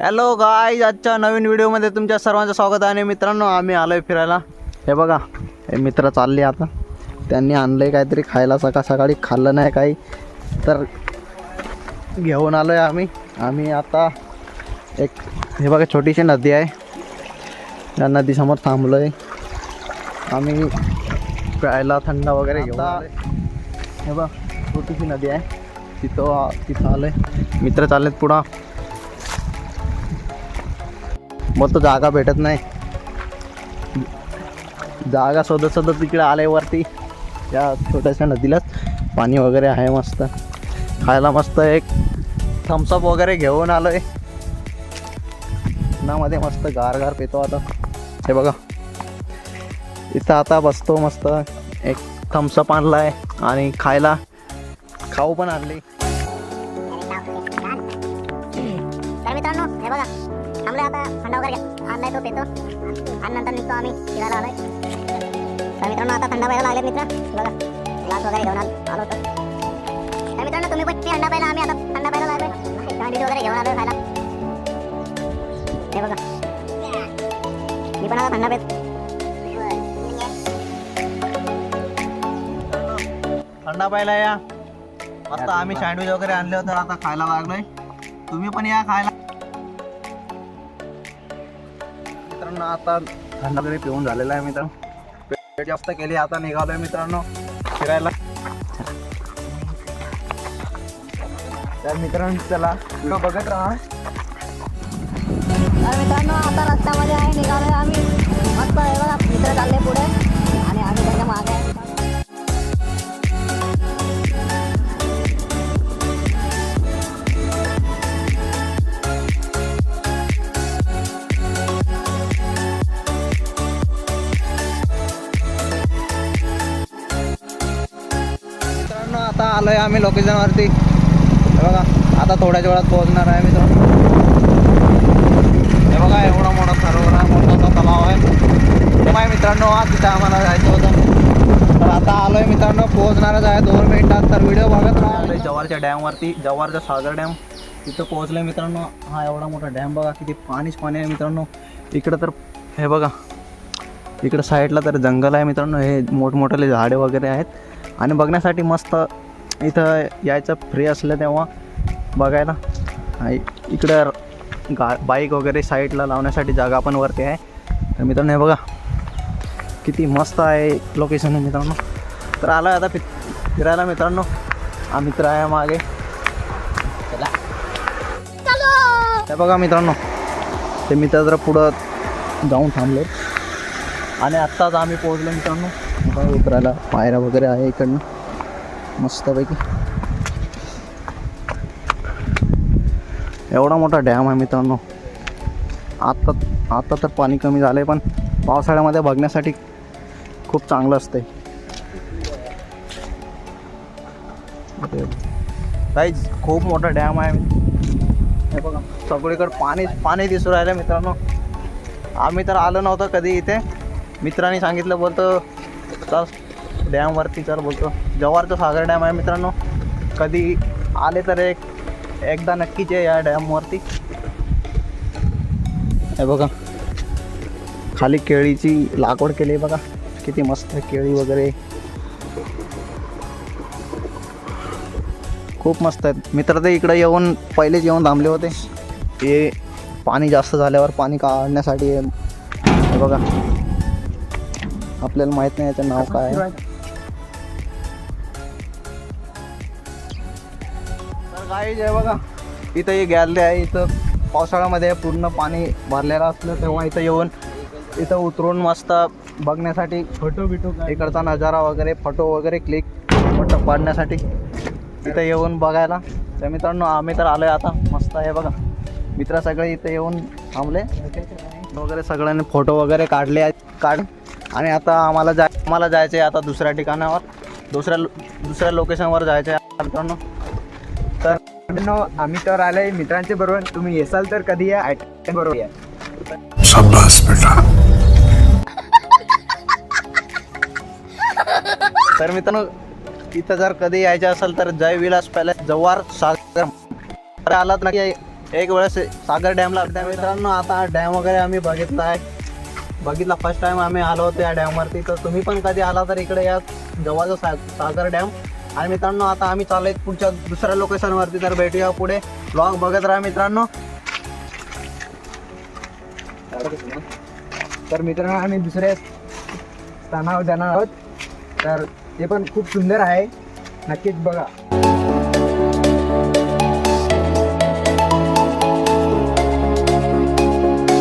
Hello गाय आजच्या नवीन व्हिडिओमध्ये तुमच्या सर्वांचं स्वागत आहे आणि मित्रांनो आम्ही आलोय फिरायला. हे बघा हे मित्र चालले आता. त्यांनी आणलंय काहीतरी खायला सकाळ सकाळी खाल्लं नाही काही. तर घेऊन आलोय आम्ही. आम्ही आता एक हे बघा छोटीशी नदी आहे. या नदीसमोर थांबलो आहे आम्ही प्यायला थंड वगैरे घेऊन. हे बघ छोटीशी नदी आहे. तिथं तिथं आलोय. मित्र चाललेत पुढं. मग तो जागा भेटत नाही. जागा शोधत शोधत तिकडे आले वरती. या छोट्याशा नदीलाच पाणी वगैरे आहे मस्त. खायला मस्त एक थम्सअप वगैरे घेऊन आलोय. उन्हामध्ये मस्त गार गार पितो आता. हे बघा. इथं आता बसतो मस्त. एक थम्सअप आणलाय आणि खायला खाऊ पण आणली. तर मित्रांनो हे बघा. थंड वगैरे घ्या. आणलाय तो पेतो. आणि नंतर निघतो आम्ही फिरायला आलोय. तर मित्रांनो आता थंड प्यायला लागले मित्र. बघा ग्लास वगैरे घेऊन आलो होतो. तर मित्रांनो तुम्ही पण थंडा पाहिला आम्ही आता थंड प्यायला लागलोय. थंडी वगैरे घेऊन आलोय खायला. हे बघा. मी पण आता थंड पेत थंडा पाहिला या. आता आम्ही सँडविच वगैरे आणले होते आता खायला लागलोय. तुम्ही पण या खायला. मित्रांनो आता थंड वगैरे पिऊन झालेला आहे मित्रांनो. पेट जास्त केली आता निघालोय मित्रांनो फिरायला. तर मित्रांनो चला बघत राहा. मित्रांनो आता रस्त्यामध्ये आहे निघालोय आम्ही. मस्त आहे मित्र चालले पुढे. आणि आम्ही त्याच्यामागे आहे आलोय आम्ही लोकेशनवरती हे बघा आता थोड्याच वेळात पोहोचणार आहे मित्रांनो. हे बघा एवढा मोठा सरोवर आहे मोठा तलाव आहे. माय मित्रांनो आज तिथे आम्हाला जायचं होतं. तर आता आलोय मित्रांनो पोहोचणारच आहे दोन मिनिटात. तर व्हिडिओ बघत राहा. जवारच्या डॅमवरती जवारचा सागर डॅम तिथं पोहोचलोय मित्रांनो. हा एवढा मोठा डॅम बघा किती पाणीच पाणी आहे मित्रांनो. इकडं तर हे बघा. इकडं साईडला तर जंगल आहे मित्रांनो. हे मोठमोठाले झाडे वगैरे आहेत. आणि बघण्यासाठी मस्त इथं यायचं फ्री असलं तेव्हा बघायला. इकडं गा बाईक वगैरे साईडला लावण्यासाठी जागा पण वरती आहे. तर मित्रांनो हे बघा. किती मस्त आहे लोकेशन आहे मित्रांनो. तर आलं आता फि फिरायला मित्रांनो. हा मित्र आहे मागे. चला. हे बघा मित्रांनो. ते मित्र जरा पुढं जाऊन थांबले. आणि आत्ताच आम्ही पोहोचलो मित्रांनो. उतरायला पायऱ्या वगैरे आहे इकडनं. मस्तपैकी. एवढा मोठा डॅम आहे मित्रांनो. आत्ता आत्ता तर पाणी कमी झालं आहे पण पावसाळ्यामध्ये बघण्यासाठी खूप चांगलं असतं काहीच खूप मोठा डॅम आहे. हे बघा सगळीकडे पाणी पाणी दिसून राहिलं मित्रांनो. आम्ही तर आलो नव्हतं कधी इथे. मित्रांनी सांगितलं बोलतो तर डॅमवरती चल बोलतो जवारचा सागर डॅम आहे मित्रांनो. कधी आले तर एक एकदा नक्कीच आहे या डॅमवरती. हे बघा. खाली केळीची लागवड केली आहे बघा. किती मस्त आहे केळी वगैरे. खूप मस्त आहेत. मित्र ते इकडे येऊन पहिलेच येऊन थांबले होते. हे पाणी जास्त झाल्यावर पाणी काढण्यासाठी बघा. आपल्याला माहीत नाही याचं नाव काय तर काही जे बघा. इथं हे गॅलरी आहे. इथं पावसाळ्यामध्ये पूर्ण पाणी भरलेलं असलं तेव्हा इथं येऊन इथं उतरून मस्त बघण्यासाठी फोटो बिटो इकडचा नजारा वगैरे फोटो वगैरे क्लिक फोटो पाडण्यासाठी इथं येऊन बघायला. तर मित्रांनो आम्ही तर आलोय आता. मस्त आहे बघा. मित्र सगळे इथे येऊन थांबले. वगैरे सगळ्यांनी फोटो वगैरे काढले आहेत. काढ. आणि आता आम्हाला जाय आम्हाला जायचं आहे आता दुसऱ्या ठिकाणावर. दुसऱ्या लो- दुसऱ्या लोकेशनवर जायचं आहे मित्रांनो. तर मित्रांनो आम्ही तर आलोय मित्रांच्या बरोबर. तुम्ही येसाल तर कधी या? बरोबर या. तर मित्रांनो इथं जर कधी यायचं असेल तर जय विलास पॅलेस जव्हार सागर. आलात नक्की एक वेळेस सागर डॅमला त्या मित्रांनो आता डॅम वगैरे आम्ही बघितला आहे बघितला फर्स्ट टाइम आम्ही आलो होतो या डॅमवरती तर तुम्ही पण कधी आला तर इकडे या. जवळचा सागर डॅम आणि मित्रांनो आता आम्ही चाललोय पुढच्या दुसऱ्या लोकेशनवरती तर भेटूया पुढे. ब्लॉग बघत राहा मित्रांनो. तर मित्रांनो आम्ही दुसऱ्या स्थानावर जाणार आहोत. तर ते पण खूप सुंदर आहे. नक्कीच बघा.